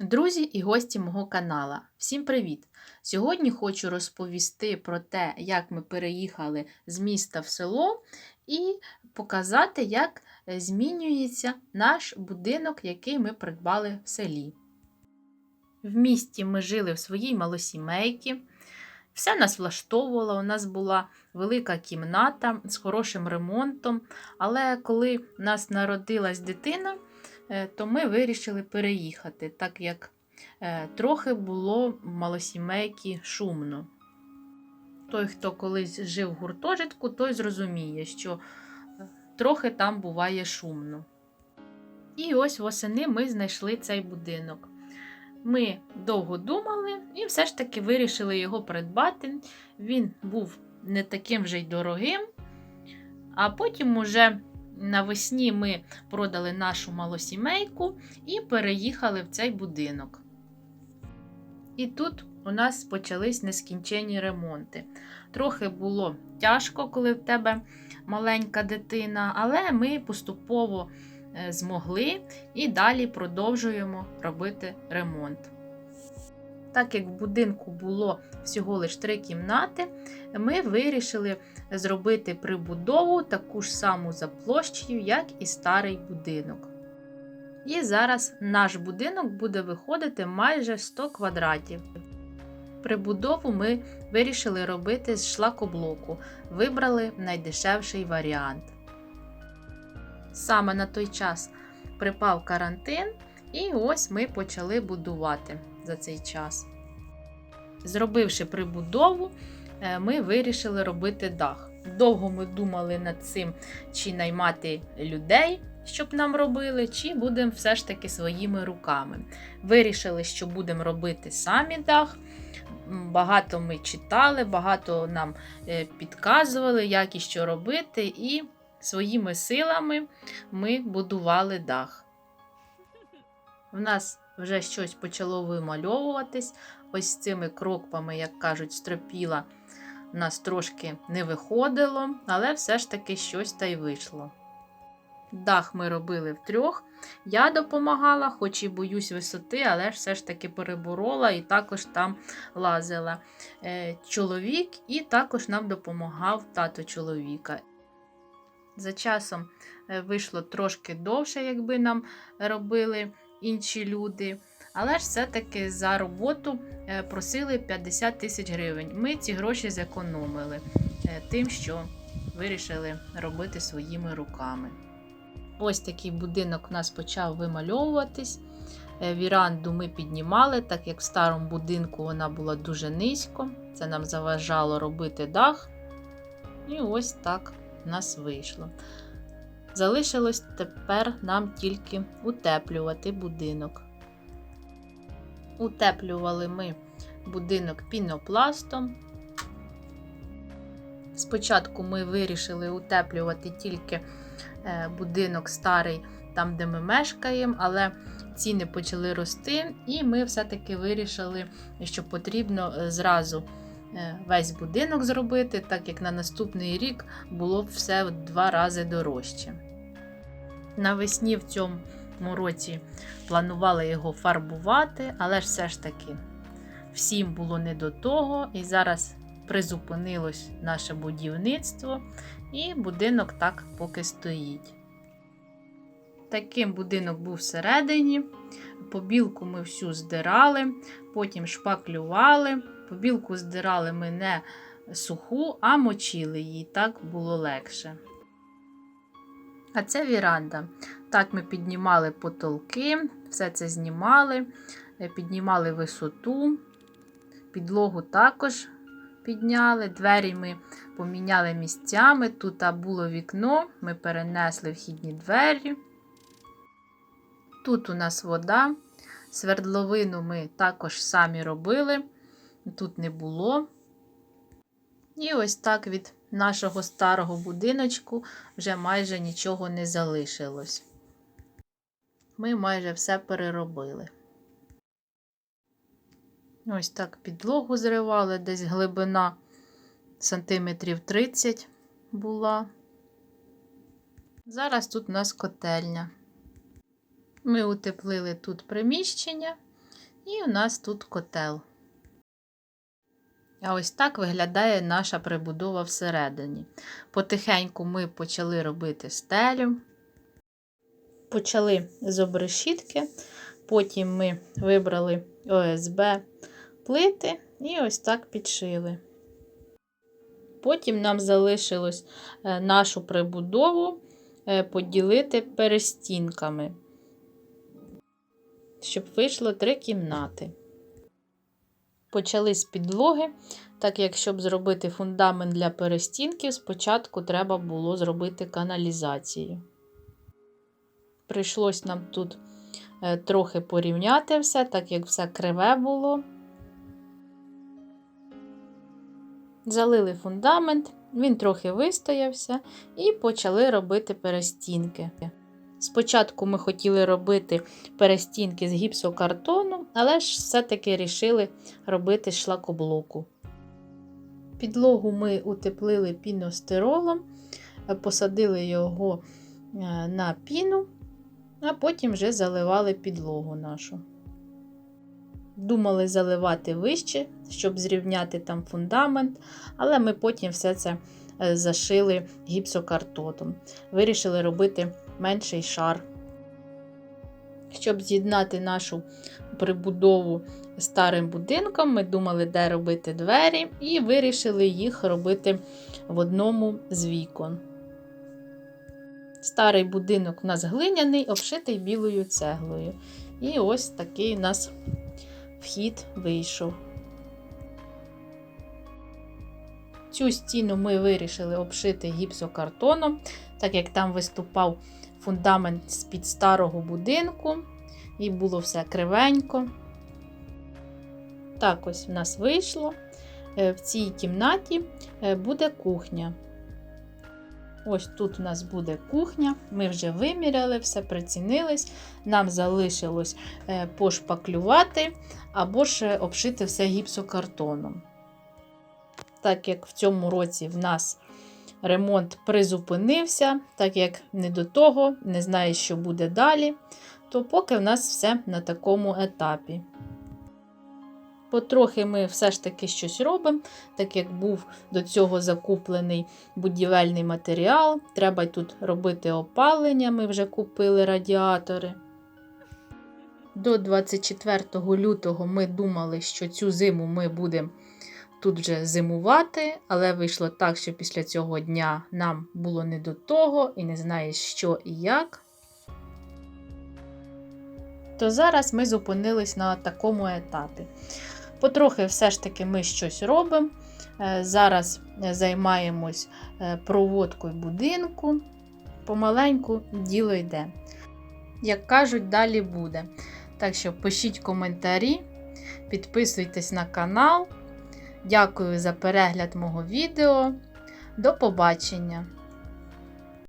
Друзі і гості мого канала, всім привіт! Сьогодні хочу розповісти про те, як ми переїхали з міста в село, і показати, як е, змінюється наш будинок, який ми придбали в селі. В місті ми жили в своїй малосімейці. Все нас влаштовувало, у нас була велика кімната з хорошим ремонтом. Але коли в нас народилась дитина, то ми вирішили переїхати, так як е, трохи було малосімейки шумно. Той, хто колись жив в гуртожитку, той зрозуміє, що е, трохи там буває шумно. І ось восени ми знайшли цей будинок. Ми довго думали і все ж таки вирішили його придбати. Він був не таким вже й дорогим. А потім уже навесні ми продали нашу малосімейку і переїхали в цей будинок. І тут у нас почались нескінченні ремонти. Трохи було тяжко, коли в тебе маленька дитина, але ми поступово е, змогли і далі продовжуємо робити ремонт. Так як в будинку було всього лише три кімнати, ми вирішили зробити прибудову таку ж саму за площею, як і старий будинок. І зараз наш будинок буде виходити майже 100 квадратів. Прибудову ми вирішили робити з шлакоблоку, вибрали найдешевший варіант. Саме на той час припав карантин, і ось ми почали будувати за цей час. Зробивши прибудову, е, ми вирішили робити дах. Довго ми думали над цим, чи наймати людей, щоб нам робили, чи будемо все ж таки своїми руками. Вирішили, що будемо робити самі дах. Багато ми читали, багато нам е, підказували, як і що робити, і своїми силами ми будували дах. В нас вже щось почало вимальовуватись. Ось цими крокпами, як кажуть, стропіла нас трошки не виходило, але все ж таки щось та й вийшло. Дах ми робили втрьох. Я допомагала, хоч і боюсь висоти, але все ж таки переборола і також там лазила е, чоловік, і також нам допомагав тато чоловіка. За часом е, вийшло трошки довше, якби нам робили інші люди. Але ж все-таки за роботу е, просили 50 тисяч гривень. Ми ці гроші зекономили е, тим, що вирішили робити своїми руками. Ось такий будинок у нас почав вимальовуватись. Е, Віранду ми піднімали, так як в старому будинку вона була дуже низько. Це нам заважало робити дах. І ось так у нас вийшло. Залишилось тепер нам тільки утеплювати будинок. Утеплювали ми будинок пінопластом. Спочатку ми вирішили утеплювати тільки е, будинок старий, там, де ми мешкаємо, але ціни почали рости, і ми все-таки вирішили, що потрібно е, зразу е, весь будинок зробити, так як на наступний рік було б все в два рази дорожче. Навесні в цьому році планували його фарбувати, але ж все ж таки всім було не до того. І зараз призупинилось наше будівництво, і будинок так поки стоїть. Таким будинок був всередині. Побілку ми всю здирали, потім шпаклювали. Побілку здирали ми не суху, а мочили її, так було легше. А це віранда. Так, ми піднімали потолки, все це знімали, е, піднімали висоту, підлогу також підняли, двері ми поміняли місцями. Тут було вікно, ми перенесли вхідні двері. Тут у нас вода. Свердловину ми також самі робили, тут не було. І ось так від нашого старого будиночку вже майже нічого не залишилось. Ми майже все переробили. Ось так підлогу зривали, десь глибина сантиметрів 30 була. Зараз тут у нас котельня. Ми утеплили тут приміщення, І у нас тут котел. А ось так виглядає наша прибудова всередині. Потихеньку ми почали робити стелю. Почали з обрешітки, потім ми вибрали ОСБ плити і ось так підшили. Потім нам залишилось е, нашу прибудову е, поділити перестінками, щоб вийшло три кімнати. Почали з підлоги, так як щоб зробити фундамент для перестінків, спочатку треба було зробити каналізацію. Прийшлось нам тут е, трохи порівняти все, так як все криве було. Залили фундамент, він трохи вистоявся, і почали робити перестінки. Спочатку ми хотіли робити перестінки з гіпсокартону, але ж все-таки рішили робити шлакоблоку. Підлогу ми утеплили піностиролом, посадили його е, на піну, а потім вже заливали підлогу нашу. Думали заливати вище, щоб зрівняти там фундамент, але ми потім все це е, зашили гіпсокартотом. Вирішили робити менший шар. Щоб з'єднати нашу прибудову старим будинком, ми думали, де робити двері, і вирішили їх робити в одному з вікон. Старий будинок у нас глиняний, обшитий білою цеглою. І ось такий у нас вхід вийшов. Цю стіну ми вирішили обшити гіпсокартоном, так як там виступав фундамент з-під старого будинку, і було все кривенько. Так ось в нас вийшло. Е, В цій кімнаті е, буде кухня. Ось тут у нас буде кухня. Ми вже виміряли, все прицінились. Нам залишилось е, пошпаклювати або ж обшити все гіпсокартоном. Так як в цьому році в нас ремонт призупинився, так як не до того, не знаю, що буде далі, то поки в нас все на такому етапі. Потрохи ми все ж таки щось робимо, так як був до цього закуплений будівельний матеріал. Треба тут робити опалення, ми вже купили радіатори. До 24 лютого ми думали, що цю зиму ми будемо тут вже зимувати, але вийшло так, що після цього дня нам було не до того і не знаєш, що і як. То зараз ми зупинились на такому етапі. Потрохи все ж таки ми щось робимо. Е, Зараз займаємось е, проводкою будинку. Помаленьку діло йде. Як кажуть, далі буде. Так що пишіть коментарі, підписуйтесь на канал. Дякую за перегляд мого відео. До побачення!